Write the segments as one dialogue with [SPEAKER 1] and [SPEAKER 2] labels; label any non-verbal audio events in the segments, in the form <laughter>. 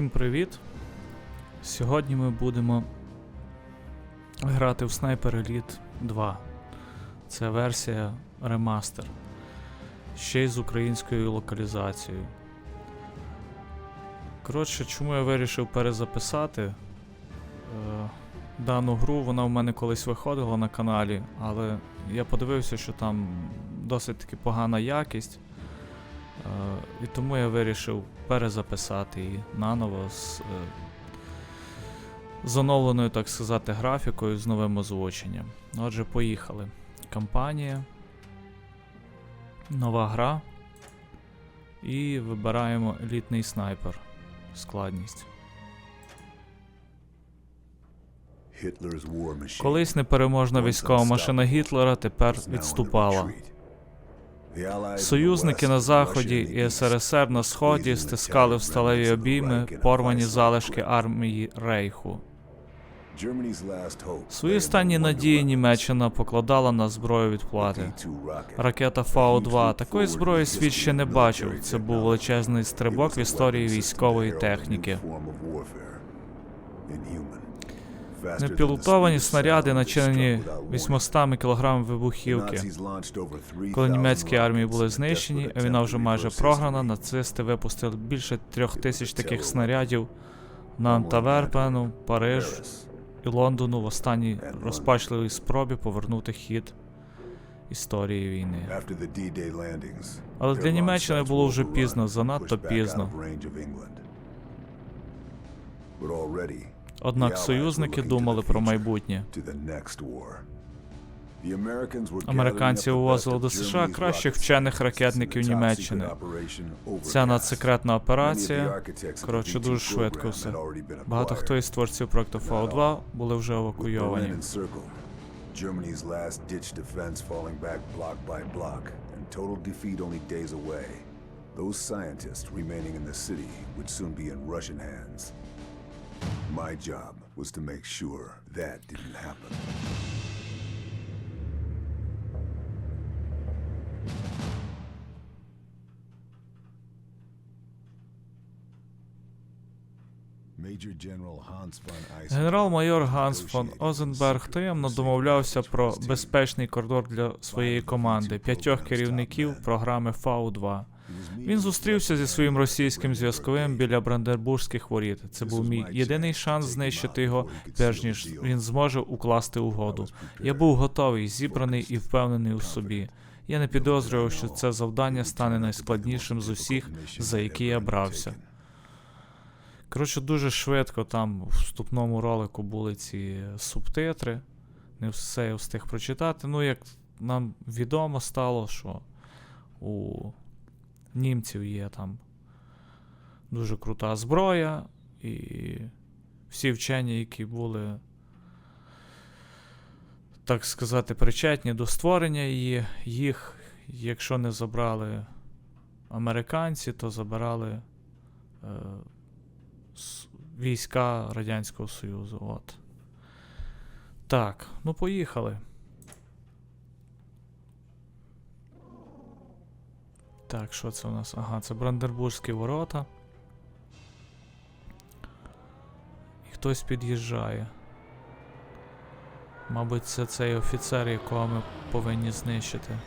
[SPEAKER 1] Всім привіт! Сьогодні ми будемо грати в Sniper Elite 2. Це версія ремастер. Ще й з українською локалізацією. Коротше, чому я вирішив перезаписати е, дану гру, вона в мене колись виходила на каналі, але я подивився, що там досить таки погана якість. Е, і тому я вирішив перезаписати її наново з, е, з оновленою, так сказати, графікою, з новим озвученням. Отже, поїхали. Кампанія. Нова гра. І вибираємо елітний снайпер. Складність. Колись непереможна військова машина Гітлера тепер відступала. Союзники на Заході і СРСР на Сході стискали в сталеві обійми порвані залишки армії Рейху. Свої останні надії Німеччина покладала на зброю відплати. Ракета Фау-2. Такої зброї світ ще не бачив. Це був величезний стрибок в історії військової техніки. Непілотовані снаряди, начинені 800 кг вибухівки. Коли німецькі армії були знищені, а війна вже майже програна, нацисти випустили більше трьох тисяч таких снарядів на Антаверпену, Париж і Лондону в останній розпачливій спробі повернути хід історії війни.
[SPEAKER 2] Але для Німеччини було вже пізно, занадто пізно.
[SPEAKER 1] Однак союзники думали про майбутнє.
[SPEAKER 2] Американці вивозили до США кращих вчених ракетників Німеччини.
[SPEAKER 1] Ця надсекретна операція, коротше, дуже швидко все. Багато хто із творців проекту Фау-2 були вже евакуйовані.
[SPEAKER 2] Germany's last ditch defense falling back block by block, and total defeat only days away. Those scientists remaining in the city would soon be in Russian hands. My job was to make sure that didn't happen.
[SPEAKER 1] Генерал-майор Ганс фон Озенберг таємно домовлявся про безпечний коридор для своєї команди п'ятьох керівників програми Фау-2. Він зустрівся зі своїм російським зв'язковим біля Бранденбурзьких воріт. Це був мій єдиний шанс знищити його, перш ніж він зможе укласти угоду. Я був готовий, зібраний і впевнений у собі. Я не підозрював, що це завдання стане найскладнішим з усіх, за які я брався. Коротше, дуже швидко там в вступному ролику були ці субтитри. Не все я встиг прочитати. Ну, як нам відомо стало, що у німців є там дуже крута зброя, і всі вчені, які були, так сказати, причетні до створення її, їх, якщо не забрали американці, то забирали. Е, війська Радянського Союзу. От. Так, ну поїхали. Так, що це у нас? Ага, це Брандербурзькі ворота. І хтось під'їжджає. Мабуть, це цей офіцер, якого ми повинні знищити.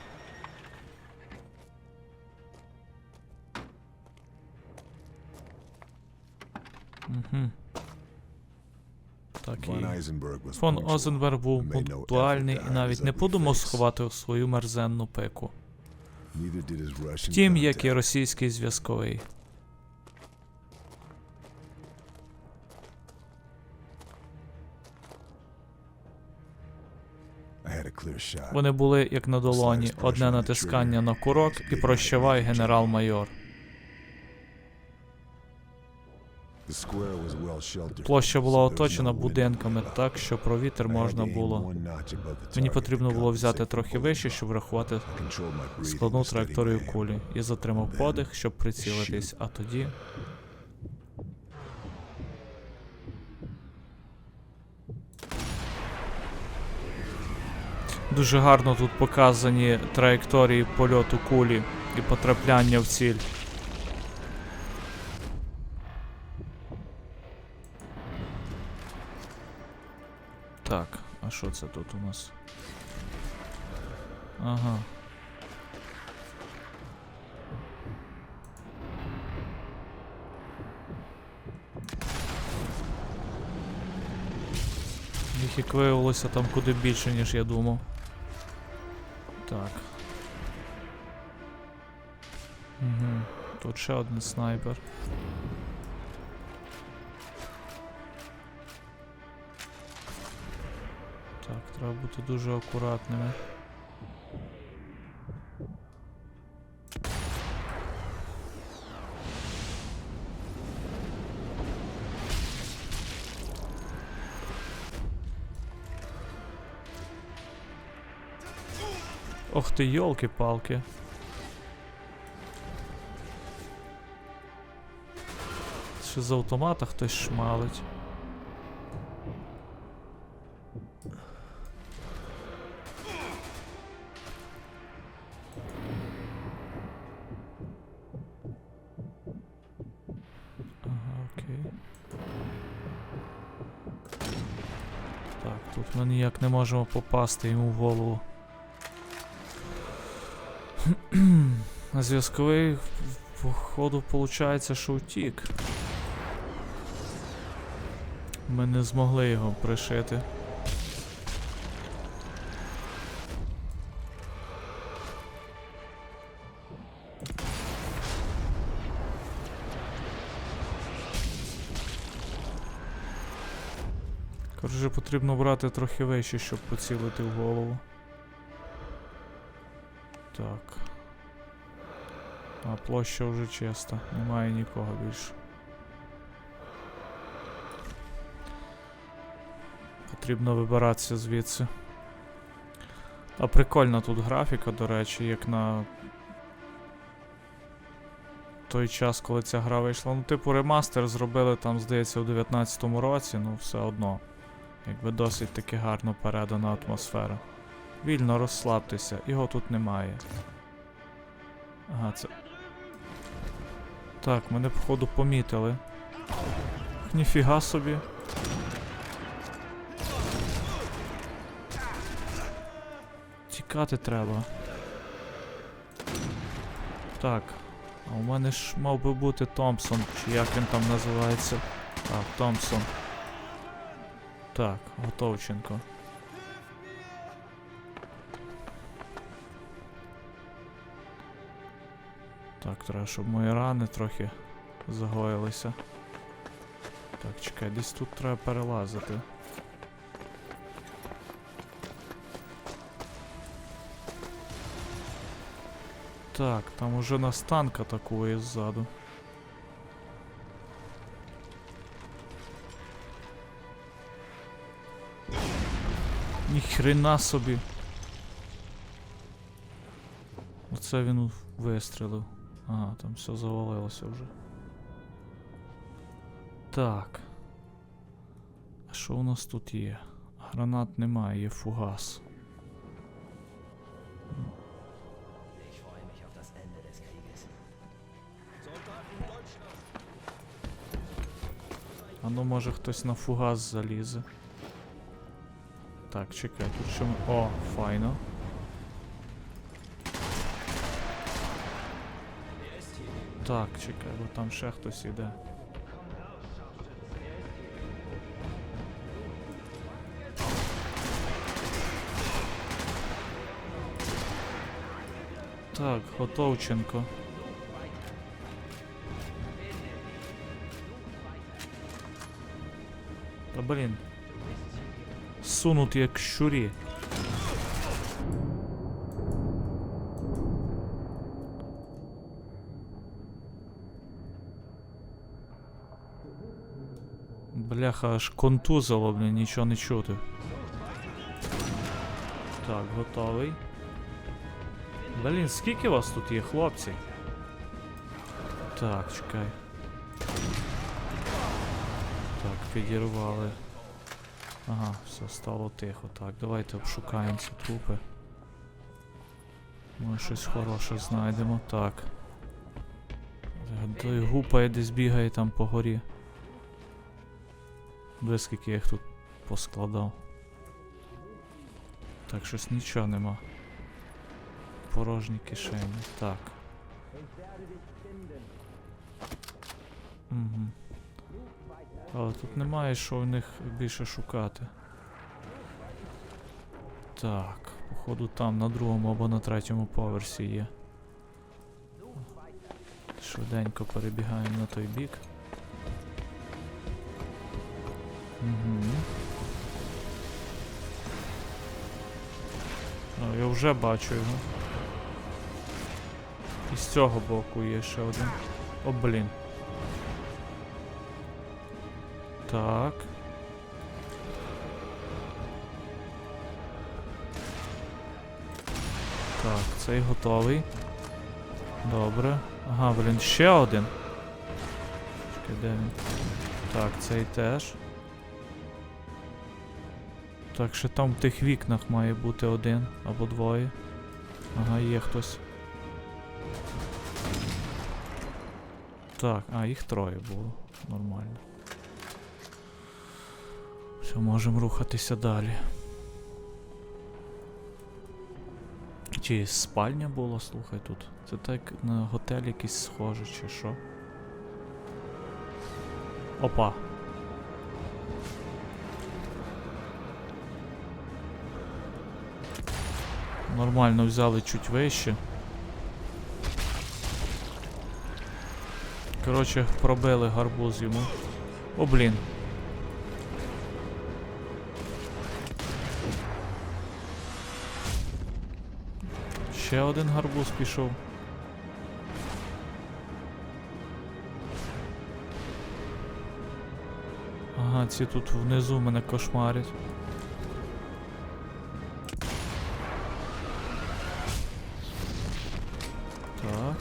[SPEAKER 1] Угу. Так і. Фон. Озенберг був пунктуальний і навіть не подумав сховати свою мерзенну пику. Втім, як і російський зв'язковий. Вони були як на долоні, одне натискання на курок і прощавай, генерал-майор. Площа була оточена будинками так, що про вітер можна було. Мені потрібно було взяти трохи вище, щоб врахувати складну траєкторію кулі і затримав подих, щоб прицілитись, а тоді. Дуже гарно тут показані траєкторії польоту кулі і потрапляння в ціль. Що це тут у нас? Ага. Їх виявилося там куди більше, ніж я думав. Так. Угу. Тут ще один снайпер. Треба бути дуже акуратними. Ох ти, йолки-палки. Ще з автомата хтось шмалить. Ми ніяк не можемо попасти йому в голову. <clears throat> Зв'язковий, походу, виходить, що втік. Ми не змогли його пришити. Коротше, потрібно брати трохи вище, щоб поцілити в голову. Так. А площа вже чиста, немає нікого більше. Потрібно вибиратися звідси. А прикольна тут графіка, до речі, як на той час, коли ця гра вийшла. Ну, типу, ремастер зробили там, здається, у 19-му році, ну все одно. Якби досить таки гарно передана атмосфера. Вільно розслабтеся, його тут немає. Ага, це. Так, мене походу помітили. Ніфіга собі. Тікати треба. Так. А у мене ж мав би бути Томпсон, чи як він там називається. Так, Томпсон. Так, Готовченко. Так, треба, щоб мої рани трохи загоїлися. Так, чекай, десь тут треба перелазити. Так, там уже нас танк атакує ззаду. Ніхрена собі. Оце він вистрілив. Ага, там все завалилося вже. Так. А що у нас тут є? Гранат немає, є фугас. А ну може хтось на фугас залізе. Так, чекай, тут що ми. О, файно. Так, чекай, бо там ще хтось іде. Так, Готовченко. Та блін. Сунуть як щурі. Бляха, аж контузило, блін, нічого не чути. Так, готовий. Блін, скільки вас тут є, хлопці? Так, чекай. Так, підірвали. Ага, все, стало тихо. Так, давайте обшукаємо ці трупи. Може щось хороше знайдемо. Так. Той гупає десь бігає там по горі. Де скільки я їх тут поскладав. Так, щось нічого нема. Порожні кишені. Так. Угу. Але тут немає що в них більше шукати. Так, походу там на другому або на третьому поверсі є. Швиденько перебігаємо на той бік. Угу. А, я вже бачу його. І з цього боку є ще один. О, блін. Так. Так, цей готовий. Добре. Ага, блін, ще один. Чекай, де він? Так, цей теж. Так, ще там в тих вікнах має бути один або двоє. Ага, є хтось. Так, а, їх троє було. Нормально. Все, можемо рухатися далі. Чи спальня була, слухай тут. Це так на готель якийсь схоже, чи що. Опа. Нормально взяли чуть вище. Коротше, пробили гарбуз йому. О, блін. Ще один гарбуз пішов. Ага, ці тут внизу мене кошмарять. Так.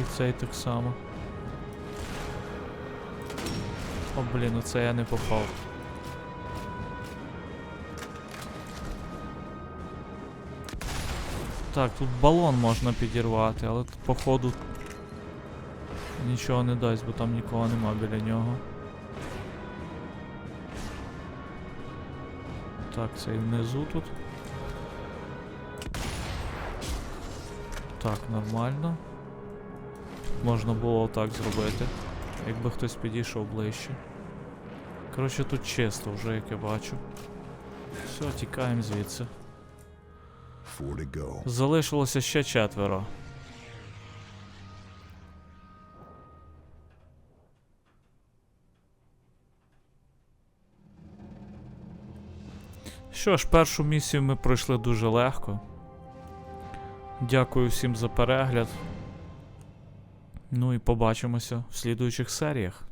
[SPEAKER 1] І цей так само. О, блін, оце я не попав. Так, тут балон можна підірвати, але тут, походу нічого не дасть, бо там нікого нема біля нього. Так, цей внизу тут. Так, нормально. Можна було так зробити, якби хтось підійшов ближче. Коротше, тут чисто вже, як я бачу. Все, тікаємо звідси. Залишилося ще четверо. Що ж, першу місію ми пройшли дуже легко. Дякую всім за перегляд. Ну і побачимося в слідуючих серіях.